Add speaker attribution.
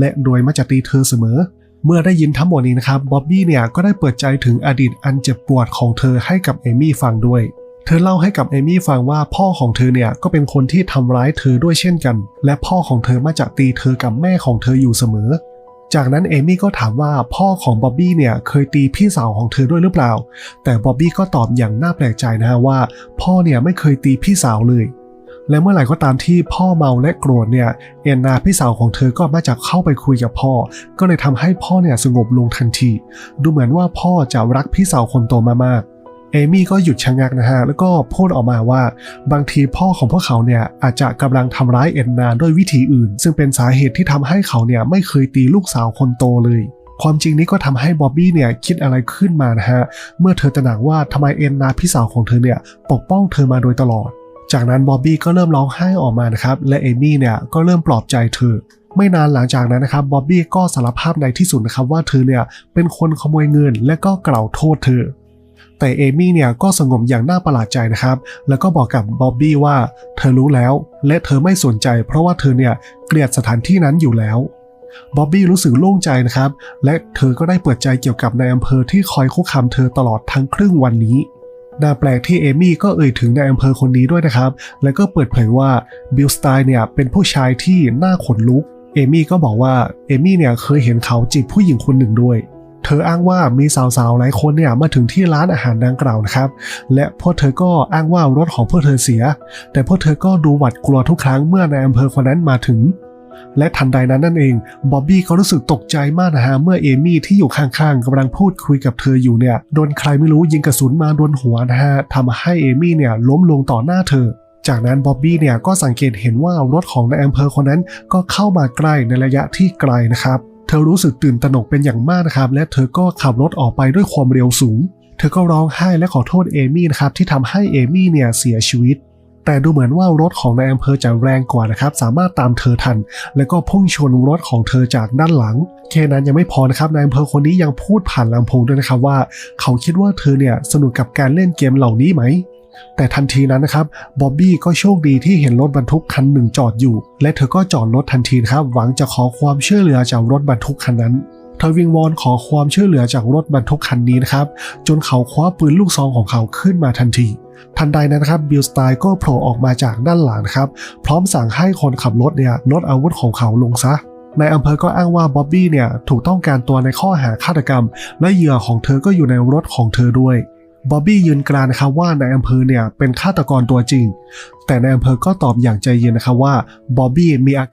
Speaker 1: และโดยมักจะตีเธอเสมอ เมื่อได้ยินทั้งหมดนี้นะครับบ๊อบบี้เนี่ยก็ได้เปิดใจถึงอดีตอันเจ็บปวดของเธอให้กับเอมี่ฟังด้วย เธอเล่าให้กับเอมี่ฟังว่าพ่อของเธอเนี่ยก็เป็นคนที่ทำร้ายเธอด้วยเช่นกัน และพ่อของเธอมาจากตีเธอกับแม่ของเธออยู่เสมอจากนั้นเอมี่ก็ถามว่าพ่อของบ๊อบบี้เนี่ยเคยตีพี่สาวของเธอด้วยหรือเปล่า แต่บ๊อบบี้ก็ตอบอย่างน่าแปลกใจนะฮะว่า พ่อเนี่ยไม่เคยตีพี่สาวเลย และเมื่อไหร่ก็ตามที่พ่อเมาและโกรธเนี่ยเอ็นนาพี่สาวของเธอก็มาจากเข้าไปคุยกับพ่อ ก็เลยทำให้พ่อเนี่ยสงบลงทันที ดูเหมือนว่าพ่อจะรักพี่สาวคนโตมากๆเอมี่ก็หยุดชะงักนะฮะ แล้วก็พูดออกมาว่า บางทีพ่อของพวกเขาเนี่ยอาจจะกำลังทำร้ายเอ็นนาด้วยวิธีอื่น ซึ่งเป็นสาเหตุที่ทำให้เขาเนี่ยไม่เคยตีลูกสาวคนโตเลย ความจริงนี้ก็ทำให้บ๊อบบี้เนี่ยคิดอะไรขึ้นมานะฮะ เมื่อเธอตระหนักว่าทำไมเอ็นนาพี่สาวของเธอเนี่ยปกป้องเธอมาโดยตลอด จากนั้นบ๊อบบี้ก็เริ่มร้องไห้ออกมานะครับ และเอมี่เนี่ยก็เริ่มปลอบใจเธอ ไม่นานหลังจากนั้นนะครับบ๊อบบี้ก็สารภาพในที่สุดนะครับว่าเธอเนี่ยเป็นคนขโมยเงินและก็กล่าวโทษเธอ แต่เอมี่เนี่ยก็สงบอย่างน่าประหลาดใจนะครับ แล้วก็บอกกับบ๊อบบี้ว่าเธอรู้แล้ว และเธอไม่สนใจ เพราะว่าเธอเนี่ยเกลียดสถานที่นั้นอยู่แล้วบ๊อบบี้รู้สึกโล่งใจนะครับ และเธอก็ได้เปิดใจเกี่ยวกับนายอำเภอที่คอยคุกคามเธอตลอดทั้งครึ่งวันนี้ น่าแปลกที่เอมี่ก็เอ่ยถึงนายอำเภอคนนี้ด้วยนะครับ แล้วก็เปิดเผยว่าบิลสไตน์เนี่ยเป็นผู้ชายที่น่าขนลุก เอมี่ก็บอกว่าเอมี่เนี่ยเคยเห็นเขาจีบผู้หญิงคนหนึ่งด้วยเธออ้างว่ามีสาวๆ หลายคนเนี่ยมาถึงที่ร้านอาหารดังกล่าวนะครับ และพวกเธอก็อ้างว่ารถของพวกเธอเสีย แต่พวกเธอก็ดูหวาดกลัวทุกครั้งเมื่อนายอำเภอคนนั้นมาถึง และทันใดนั้นนั่นเองบ๊อบบี้ก็รู้สึกตกใจมากนะฮะเมื่อเอมี่ที่อยู่ข้างๆกำลังพูดคุยกับเธออยู่เนี่ยโดนใครไม่รู้ยิงกระสุนมาโดนหัวนะฮะทำให้เอมี่เนี่ยล้มลงต่อหน้าเธอจากนั้นบ๊อบบี้เนี่ยก็สังเกตเห็นว่ารถของนายอำเภอคนนั้นก็เข้ามาใกล้ในระยะที่ไกลนะครับ เธอรู้สึกตื่นตระหนกเป็นอย่างมากนะครับ และเธอก็ขับรถออกไปด้วยความเร็วสูง เธอก็ร้องไห้และขอโทษเอมี่นะครับที่ทำให้เอมี่เนี่ยเสียชีวิต แต่ดูเหมือนว่ารถของนายอำเภอจะแรงกว่านะครับ สามารถตามเธอทัน แล้วก็พุ่งชนรถของเธอจากด้านหลัง แค่นั้นยังไม่พอนะครับนายอำเภอคนนี้ยังพูดผ่านลำโพงด้วยนะครับว่า เขาคิดว่าเธอเนี่ยสนุกกับการเล่นเกมเหล่านี้ไหมแต่ทันทีนั้นนะครับบ๊อบบี้ก็โชคดีที่เห็นรถบรรทุกคันหนึ่งจอดอยู่ และเธอก็จอดรถทันทีครับหวังจะขอความช่วยเหลือจากรถบรรทุกคันนั้น เธอวิงวอนขอความช่วยเหลือจากรถบรรทุกคันนี้นะครับ จนเขาคว้าปืนลูกซองของเขาขึ้นมาทันที ทันใดนั้นนะครับบิลสไตน์ก็โผล่ออกมาจากด้านหลังครับ พร้อมสั่งให้คนขับรถเนี่ยลดอาวุธของเขาลงซะนายอำเภอก็อ้างว่าบ๊อบบี้เนี่ยถูกต้องการตัวในข้อหาฆาตกรรม และเหยื่อของเธอก็อยู่ในรถของเธอด้วยบ๊อบบี้ยืนกรานนะครับว่านายอำเภอเนี่ยเป็นฆาตกรตัวจริง แต่นายอำเภอก็ตอบอย่างใจเย็นนะครับว่าบ๊อบบี้มีอา